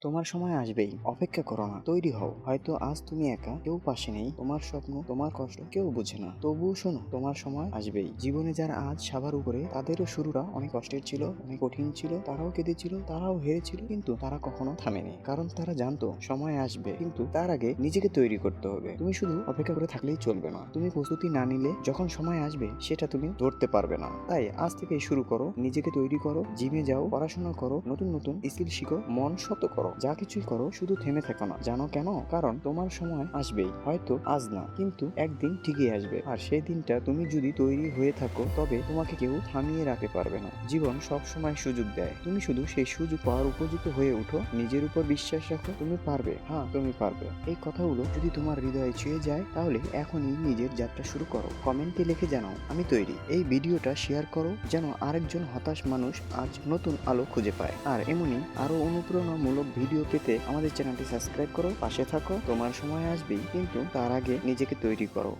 তোমার সময় আসবেই, অপেক্ষা করো না, তৈরি হও। হয়তো আজ তুমি একা, কেউ পাশে নেই, তোমার স্বপ্ন, তোমার কষ্ট কেউ বুঝে না। তবুও শোনো, তোমার সময় আসবেই। জীবনে যারা আজ সবার উপরে, তাদেরও শুরুটা অনেক কষ্টের ছিল, অনেক কঠিন ছিল, তারাও কেঁদেছিল, তারাও হেরেছিল, কিন্তু তারা কখনো থামেনি। কারণ তারা জানতো, সময় আসবে, কিন্তু তার আগে নিজেকে তৈরি করতে হবে। তুমি শুধু অপেক্ষা করে থাকলেই চলবে না। তুমি প্রস্তুতি না নিলে যখন সময় আসবে, সেটা তুমি ধরতে পারবে না। তাই আজ থেকে শুরু করো, নিজেকে তৈরি করো, জিমে যাও, পড়াশোনা করো, নতুন নতুন স্কিল শিখো, মন শত করো। যা কিছুই করো, শুধু থেমে থেকো না। জানো কেন? কারণ তোমার সময় আসবেই। হয়তো আজ না, কিন্তু একদিন ঠিকই আসবে। আর সেই দিনটা তুমি যদি তৈরি হয়ে থাকো, তবে তোমাকে কেউ থামিয়ে রাখতে পারবে না। জীবন সব সময় সুযোগ দেয়। তুমি শুধু সেই সুযোগ পাওয়ার উপযুক্ত হয়ে উঠো। নিজের উপর বিশ্বাস রাখো। তুমি পারবে। হ্যাঁ তুমি পারবে। এই কথাগুলো যদি তোমার হৃদয়ে ছুঁয়ে যায়, তাহলে এখনই নিজের যাত্রা শুরু করো। কমেন্টে লিখে জানাও, আমি তৈরি। এই ভিডিওটা শেয়ার করো, যেন আরেকজন হতাশ মানুষ আজ নতুন আলো খুঁজে পায়। আর এমনই আরও অনুপ্রেরণামূলক ভিডিও পেতে আমাদের চ্যানেলটি সাবস্ক্রাইব করো, পাশে থাকো। তোমার সময় আসবেই, কিন্তু তার আগে নিজেকে তৈরি করো।